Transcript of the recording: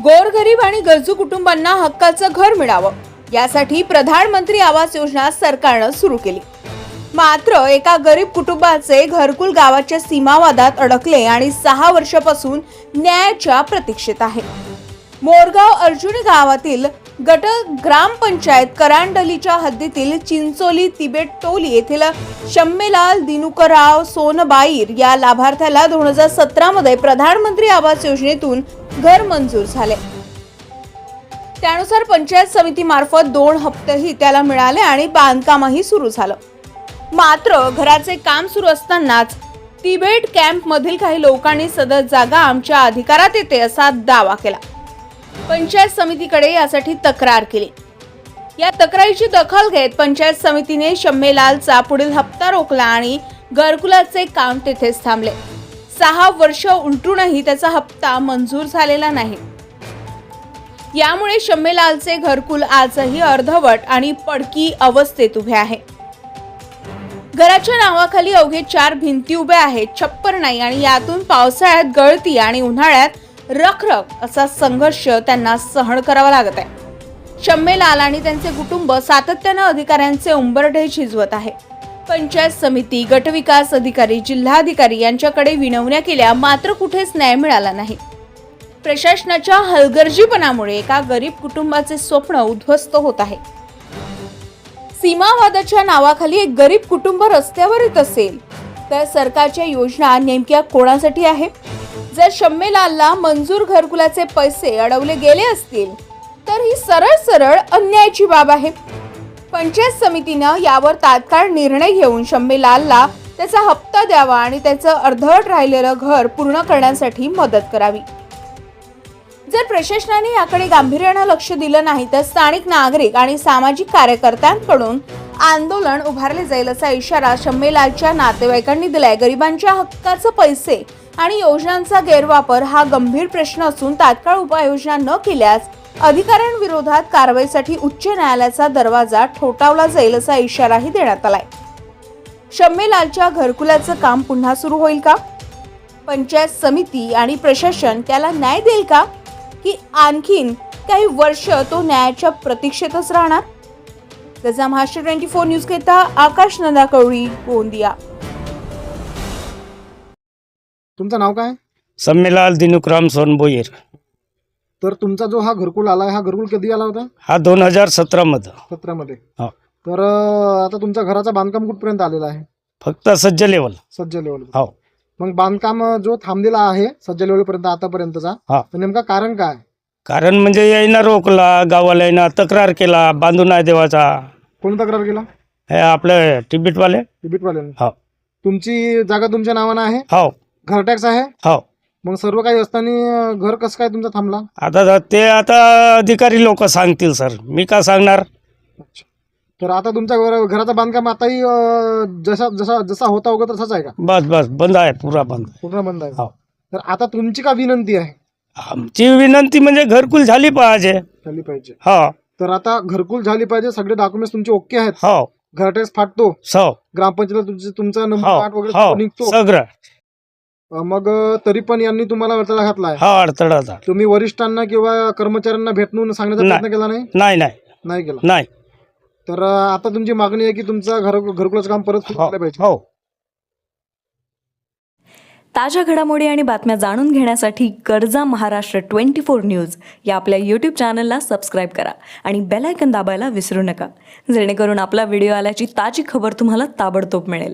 गोरगरीब आणि गरजू कुटुंबांना हक्काचं घर मिळावं. यासाठी प्रधानमंत्री आवास योजना सरकारनं सुरू केली. मात्र एका गरीब कुटुंबाचे घरकुल गावाच्या सीमावादात अडकले आणि सहा वर्षापासून न्यायाच्या प्रतीक्षेत आहे. मोरगाव अर्जुनी गावातील गट ग्रामपंचायत करांडलीच्या हद्दीतील चिंचोली तिबेट टोली येथील शम्मेलाल दिनुकराव सोनबाईर या लाभार्थ्याला दोन हजार सतरामध्ये प्रधानमंत्री आवास योजनेतून घर मंजूर झाले. त्यानुसार पंचायत समितीमार्फत दोन हप्तेही त्याला मिळाले आणि बांधकामही सुरू झालं. मात्र घराचे काम सुरू असतानाच तिबेट कॅम्पमधील काही लोकांनी सदर जागा आमच्या अधिकारात येते असा दावा केला. पंचायत समितीकडे यासाठी तक्रार केली. या तक्रारीची दखल घेत पंचायत समितीने शम्मेलालचा पुढील हप्ता रोखला आणि घरकुलाचे काम तेथेच थांबले. सहा वर्ष उलटूनही त्याचा हप्ता मंजूर झालेला नाही. यामुळे शम्मेलालचे घरकुल आजही अर्धवट आणि पडकी अवस्थेत उभे आहे. घराच्या नावाखाली अवघे चार भिंती उभ्या आहेत छप्पर नाही आणि यातून पावसाळ्यात गळती आणि उन्हाळ्यात रखरख असा संघर्ष त्यांना सहन करावा लागत आहे. शम्मेलाल आणि त्यांचे कुटुंब सातत्यानं अधिकाऱ्यांचे उंबरठे झिजवत आहे. पंचायत समिती गटविकास अधिकारी जिल्हाधिकारी यांच्याकडे विनवण्या केल्या मात्र कुठेच न्याय मिळाला नाही. प्रशासनाच्या हलगर्जीपणामुळे एका गरीब कुटुंबाचे स्वप्न उद्ध्वस्त होत आहे. सीमावादाच्या नावाखाली एक गरीब कुटुंब रस्त्यावर येत असेल तर सरकारच्या योजना नेमक्या कोणासाठी आहे जर शम्मेलालला मंजूर घरकुलाचे पैसे अडवले गेले असतील तर ही सरळ सरळ अन्यायाची बाब आहे. पंचायत समितीनं यावर तात्काळ निर्णय घेऊन शम्मेलालला त्याचा हप्ता द्यावा आणि त्याचं अर्धवट राहिलेलं घर पूर्ण करण्यासाठी मदत करावी. जर प्रशासनाने याकडे गांभीर्यानं लक्ष दिलं नाही तर स्थानिक नागरिक आणि सामाजिक कार्यकर्त्यांकडून आंदोलन उभारले जाईल असा इशारा शम्मेलालच्या नातेवाईकांनी दिलाय. गरिबांच्या हक्काचे पैसे आणि योजनांचा गैरवापर हा गंभीर प्रश्न असून तात्काळ उपाययोजना न केल्यास अधिकाऱ्यांविरोधात कारवाईसाठी उच्च न्यायालयाचा दरवाजा ठोठावला जाईल असा इशाराही देण्यात आलाय. शम्मेलालच्या घरकुलाचं काम पुन्हा सुरू होईल का? पंचायत समिती आणि प्रशासन त्याला न्याय देईल का? की आणखीन काही वर्ष तो न्यायाच्या प्रतीक्षेतच राहणार? गजा महाराष्ट्र ट्वेंटी फोर न्यूज घेता आकाश नंदा कवळी गोंदिया. तुमचं नाव काय? सम्मेलाल दिनुकराम सोनबोईर. तर तुमचा जो हा घरकुल आला हा घरकुल कधी आला होता? हा दोन हजार सतरामध्ये. सतरामध्ये. हा. तर अं, आता तुमच्या घराचं बांधकाम कुठपर्यंत आलेलं आहे? फक्त सज्ज लेवल. सज्ज लेवल. हो. मग बांधकाम अं, जो थांबलेला आहे सज्ज लेवल पर्यंत आतापर्यंतचा हा. तर नेमका कारण काय? कारण म्हणजे यायनं रोखला गावाला यायनं तक्रार केला बांधून नाही देवाचा. कोणी तक्रार केला? हे आपले टिबेटवाले तिबेटवाल्यांनी. हो. तुमची जागा तुमच्या नावानं आहे? हो. घर टॅक्स आहे? हो. मग सर्व काही असताना घर कसं काय तुमचा थांबला? आता ते आता अधिकारी लोक सांगतील सर. मी का सांगणार? तर आता तुमच्या घर घराचं बांधकाम आताही अं, जसा जसा जसा होता वगैरे तसाच आहे का? बस बस. बंद आहे. पुरा बंद पूर्ण बंद आहे. हो. तर आता तुमची का विनंती आहे? आमची विनंती म्हणजे घरकुल झाली पाहिजे. झाली पाहिजे. हो. तर आता घरकुल झाली पाहिजे सगळे डॉक्युमेंट्स तुमचे ओके आहेत. हो. घर टॅक्स फाटतो. सौ ग्रामपंचायत तुमचे तुमचा नंबर हो. आठ वगैरे हो. निघतो. सगळं. मग तरी पण यांनी तुम्हाला अडथळा घातलाय? हो अडथळा तुम्ही वरिष्ठांना किंवा कर्मचाऱ्यांना भेटून सांगण्याचा नाही. प्रयत्न केला नाही? नाही नाही. नाही केला? नाही. तर अं, आता तुमची मागणी आहे की तुमचं घर घरकुलाचं काम परत सुरू हो केलं पाहिजे. हो. ताज्या घडामोडी आणि बातम्या जाणून घेण्यासाठी गरजा महाराष्ट्र ट्वेंटी फोर न्यूज या आपल्या यूट्यूब चॅनलला सबस्क्राईब करा आणि बेल आयकन दाबायला विसरू नका. जेणेकरून आपला व्हिडिओ आल्याची ताजी खबर तुम्हाला ताबडतोब मिळेल.